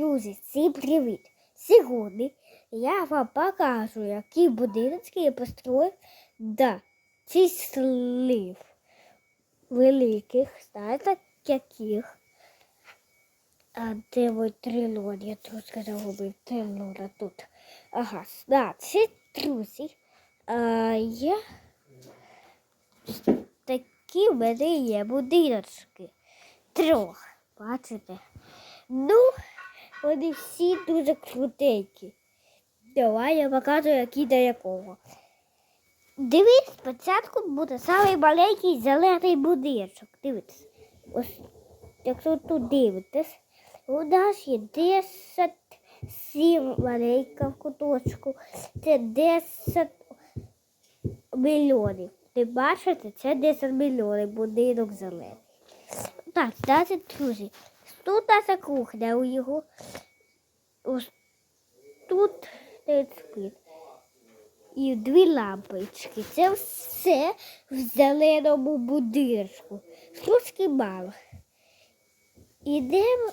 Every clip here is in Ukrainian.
Друзі, всім привіт! Сьогодні я вам покажу, які будиночки я построїв до числів великих, знаєте, яких. А де ви трилон? Я тут загубив трилона тут. Ага, значить, друзі, а, я такі в мене є будиночки. Трьох, бачите? Ну, вони всі дуже крутенькі. Давай я покажу, які до якого. Дивись, спочатку буде самий маленький зелений будиночок. Дивіться. Ось, якщо тут дивитесь, у нас є 10 сім маленька в куточку. Це 10 мільйонів. Ви бачите, це 10 мільйонів будинок зелений. Так, значить, друзі, тут наша кухня у його. Ось тут спит. І дві лампочки. Це все в зеленому будинку. Трошки мало. Ідемо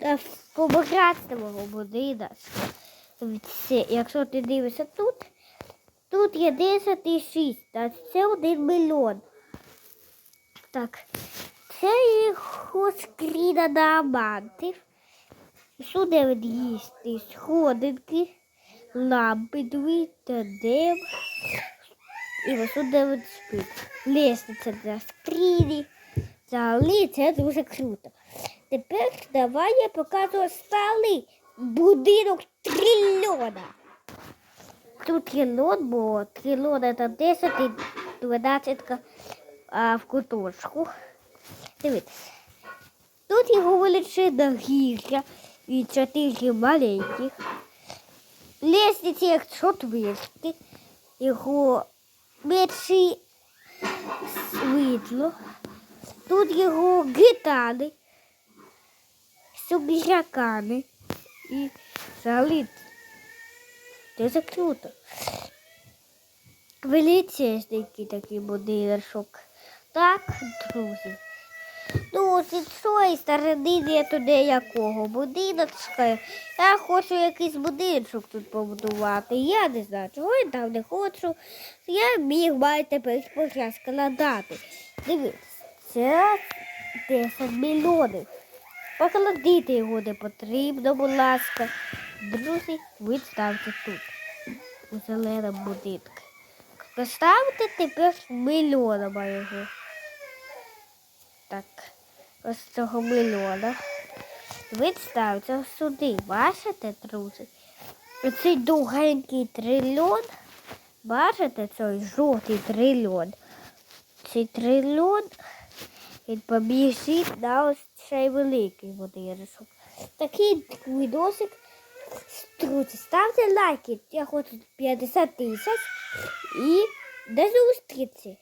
в побратимого будинку. Якщо ти дивишся тут, тут є 10 і 6, а це 1 мільйон. Так, це його скріна на амантів. Сюди їсти сходинки, лампи дві та дим. І ось сюди спить. Лестниця для скріні. Взагалі це дуже круто. Тепер давай я покажу стали будинок трильйона. Тут трильйон, бо трильйон це 10 і 12 а, в куточку. Дивіться. Тут його величина гіря і чотири маленьких. Лестниці як четвірки, його менші світло. Тут його гітани з обіжаками і залит. Це круто. Величезненький такий будиночок. Так, друзі. Ну, з цієї я туди якого будиночка. Я хочу якийсь будиночок тут побудувати. Я не знаю, чого я там не хочу. Я міг мати тепер надати. Дивіться, це 10 мільйонів. Покладіть його не потрібно, будь ласка. Друзі, ви ставте тут, у зеленому будинку. Поставте тепер мільйонами його. Так, ось цього мільйона. Ви ставте сюди, бачите, друзі? Оцей довгенький трильйон. Бачите цей жовтий трильйон? Цей трильйон він побіжить на ось цей великий будинок. Такий відосик. Друзі, ставте лайки. Я хочу 50 тисяч. І до зустрічі!